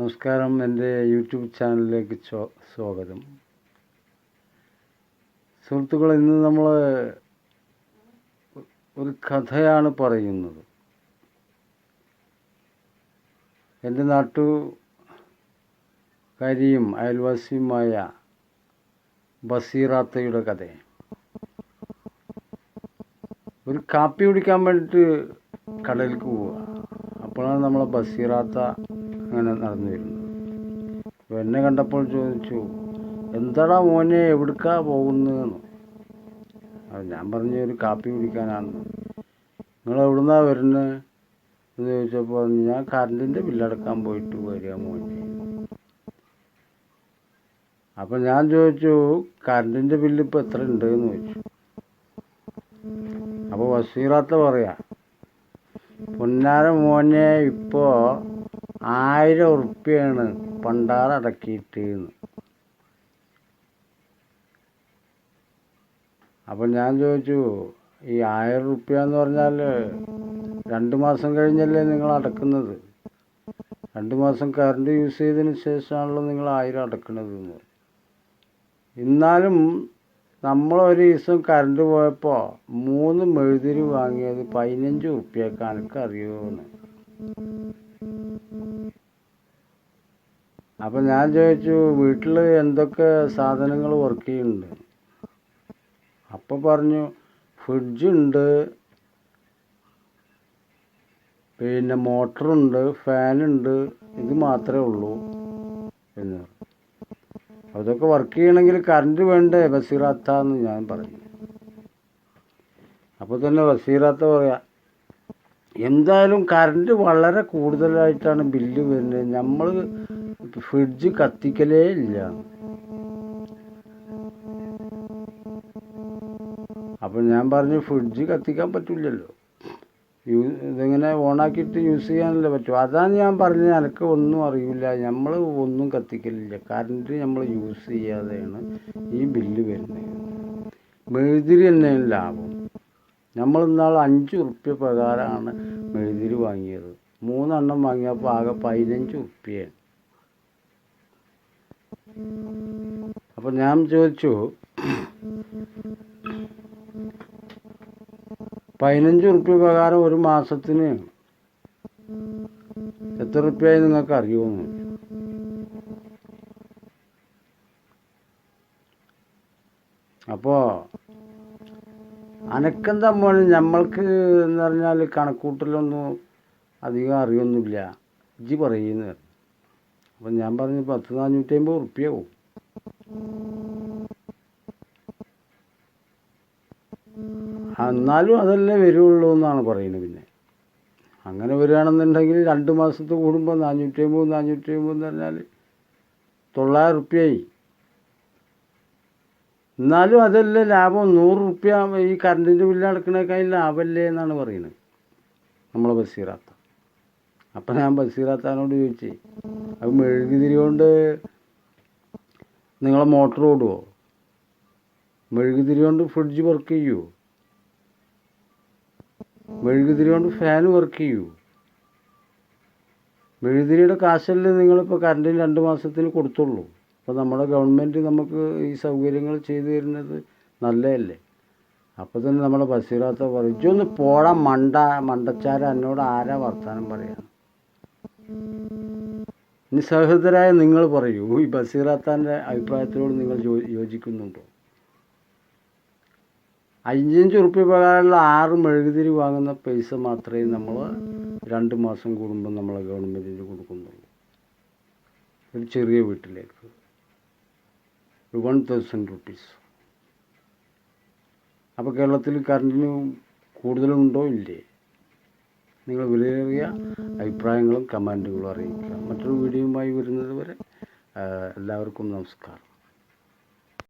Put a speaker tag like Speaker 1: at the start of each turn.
Speaker 1: നമസ്കാരം. എന്റെ യൂട്യൂബ് ചാനലിലേക്ക് സ്വാഗതം. സുഹൃത്തുക്കൾ ഇന്ന് നമ്മൾ ഒരു കഥയാണ് പറയുന്നത്. എന്റെ നാട്ടുകാരിയും അയൽവാസിയുമായ ബസീറാത്തയുടെ കഥ. ഒരു കാപ്പി കുടിക്കാൻ വേണ്ടിയിട്ട് കടലിലേക്ക് പോവുക. അപ്പോഴാണ് നമ്മളെ ബസീറാത്ത അങ്ങനെ നടന്നു വരുന്നത്. അപ്പോൾ എന്നെ കണ്ടപ്പോൾ ചോദിച്ചു എന്താടാ മോനെ എവിടുക്കാ പോകുന്നതെന്ന്? അത് ഞാൻ പറഞ്ഞു ഒരു കാപ്പി കുടിക്കാനാണ്. നിങ്ങൾ എവിടുന്നാ വരുന്നത് എന്ന് ചോദിച്ചപ്പോൾ ഞാൻ കറണ്ടിന്റെ ബില്ലടക്കാൻ പോയിട്ട് വരിക മോനെ. അപ്പം ഞാൻ ചോദിച്ചു കറണ്ടിന്റെ ബില്ല് ഇപ്പോൾ എത്ര ഉണ്ട് എന്ന് ചോദിച്ചു. അപ്പോൾ വസീറാത്ത പറയാ പൊന്നാര മോനെ ഇപ്പോൾ ആയിരം ഉറുപ്പ്യാണ് പണ്ടാറടക്കിയിട്ട് അടക്കിയിട്ട്. അപ്പം ഞാൻ ചോദിച്ചു ഈ ആയിരം ഉറുപ്പ്യ എന്ന് പറഞ്ഞാൽ രണ്ട് മാസം കഴിഞ്ഞല്ലേ നിങ്ങൾ അടക്കുന്നത്? രണ്ട് മാസം കറണ്ട് യൂസ് ചെയ്തതിന് ശേഷമാണല്ലോ നിങ്ങൾ ആയിരം അടക്കുന്നത് എന്ന് എന്നാലും നമ്മൾ ഒരു ദിവസം കറണ്ട് പോയപ്പോൾ മൂന്ന് മെഴുതിരി വാങ്ങിയത് പതിനഞ്ച് ഉറുപ്പ്യക്ക് അറിയുമെന്ന് അപ്പം ഞാൻ ചോദിച്ചു വീട്ടിൽ എന്തൊക്കെ സാധനങ്ങൾ വർക്ക് ചെയ്യുന്നുണ്ട്? അപ്പോൾ പറഞ്ഞു ഫ്രിഡ്ജുണ്ട് പിന്നെ മോട്ടറുണ്ട് ഫാനുണ്ട് ഇത് മാത്രമേ ഉള്ളൂ എന്ന് അതൊക്കെ വർക്ക് ചെയ്യണമെങ്കിൽ കറണ്ട് വേണ്ടേ ബസീറാത്ത എന്ന് ഞാൻ പറഞ്ഞു. അപ്പോൾ തന്നെ ബസീറാത്ത പറയാ എന്തായാലും കറണ്ട് വളരെ കൂടുതലായിട്ടാണ് ബില്ല് വരുന്നത്. നമ്മൾ ഫ്രിഡ്ജ് കത്തിക്കലേ ഇല്ല. അപ്പം ഞാൻ പറഞ്ഞു ഫ്രിഡ്ജ് കത്തിക്കാൻ പറ്റില്ലല്ലോ യൂ ഇതിങ്ങനെ ഓണാക്കിയിട്ട് യൂസ് ചെയ്യാനല്ലേ പറ്റും. അതാണ് ഞാൻ പറഞ്ഞത് എനിക്ക് ഒന്നും അറിയില്ല നമ്മൾ ഒന്നും കത്തിക്കലില്ല. കറണ്ട് നമ്മൾ യൂസ് ചെയ്യാതെയാണ് ഈ ബില്ല് വരുന്നത്. മെഴുതിരി തന്നെയാണ് ലാഭം. നമ്മൾ ഇന്നാൾ അഞ്ച് ഉറുപ്പ്യ പ്രകാരമാണ് മെഴുതിരി വാങ്ങിയത്. മൂന്നെണ്ണം വാങ്ങിയപ്പോൾ ആകെ പതിനഞ്ച് ഉറുപ്പ്യയാണ് അപ്പം ഞാൻ ചോദിച്ചു പതിനഞ്ച് ഉറുപ്പ്യ പ്രകാരം ഒരു മാസത്തിന് എത്ര ഉറുപ്പ്യായി നിങ്ങൾക്ക് അറിയുമെന്ന്? അപ്പോൾ അനക്കെന്താ തമ്മിൽ നമ്മൾക്ക് എന്ന് പറഞ്ഞാൽ കണക്കൂട്ടലൊന്നും അധികം അറിയൊന്നുമില്ല. ഇജ്ജ് പറയുന്നത് അപ്പം ഞാൻ പറഞ്ഞു പത്ത് നാനൂറ്റി അമ്പത് ഉറുപ്പ്യാവും. എന്നാലും അതല്ലേ വരുള്ളൂ എന്നാണ് പറയുന്നത് പിന്നെ. അങ്ങനെ വരികയാണെന്നുണ്ടെങ്കിൽ രണ്ട് മാസത്തെ കൂടുമ്പോൾ നാനൂറ്റി അമ്പത് നാനൂറ്റി അമ്പത് എന്ന് പറഞ്ഞാൽ തൊള്ളായിരം റുപ്യായി എന്നാലും അതല്ലേ ലാഭം? നൂറ് റുപ്യ ഈ കറണ്ടിന്റെ ബില്ല് അടക്കണേക്കാൾ ലാഭമല്ലേ എന്നാണ് പറയുന്നത്. നമ്മളെ ബസീറാത്ത. അപ്പം ഞാൻ ബസീറാത്താനോട് ചോദിച്ചേ അത് മെഴുകുതിരി കൊണ്ട് നിങ്ങളെ മോട്ടർ ഓടുമോ മെഴുകുതിരി കൊണ്ട് ഫ്രിഡ്ജ് വർക്ക് ചെയ്യുമോ മെഴുകുതിരി കൊണ്ട് ഫാൻ വർക്ക് ചെയ്യൂ. മെഴുകുതിരിയുടെ കാശല്ലേ നിങ്ങളിപ്പോൾ കറണ്ടിന് രണ്ട് മാസത്തിന് കൊടുത്തുള്ളൂ. അപ്പോൾ നമ്മുടെ ഗവൺമെന്റ് നമുക്ക് ഈ സൗകര്യങ്ങൾ ചെയ്തു തരുന്നത് നല്ലതല്ലേ? അപ്പോൾ തന്നെ നമ്മൾ ബസീറാത്ത പറയും ഇജൊന്ന് പോടാ മണ്ട മണ്ടച്ചാര എന്നോട് ആരാ വർത്താനം പറയാ? ഇനി സഹോദരായ നിങ്ങൾ പറയൂ ഈ ബസീറാത്താന്റെ അഭിപ്രായത്തിനോട് നിങ്ങൾ യോജിക്കുന്നുണ്ടോ? അഞ്ചഞ്ച് ഉറുപ്പ്യ പ്രകാരമുള്ള ആറ് മെഴുകുതിരി വാങ്ങുന്ന പൈസ മാത്രമേ നമ്മൾ രണ്ട് മാസം കൂടുമ്പോൾ നമ്മളെ ഗവൺമെന്റിന് കൊടുക്കുന്നുള്ളൂ. ഒരു ചെറിയ വീട്ടിലേക്ക്. വൺ തൗസൻഡ് റുപ്പീസ് അപ്പോൾ കേരളത്തിൽ കറണ്ടിന് കൂടുതലുണ്ടോ? ഇല്ലേ. നിങ്ങൾ വിലയേറിയ അഭിപ്രായങ്ങളും കമന്റുകളും അറിയിക്കുക. മറ്റൊരു വീഡിയോയുമായി വരുന്നത് വരെ എല്ലാവർക്കും നമസ്കാരം.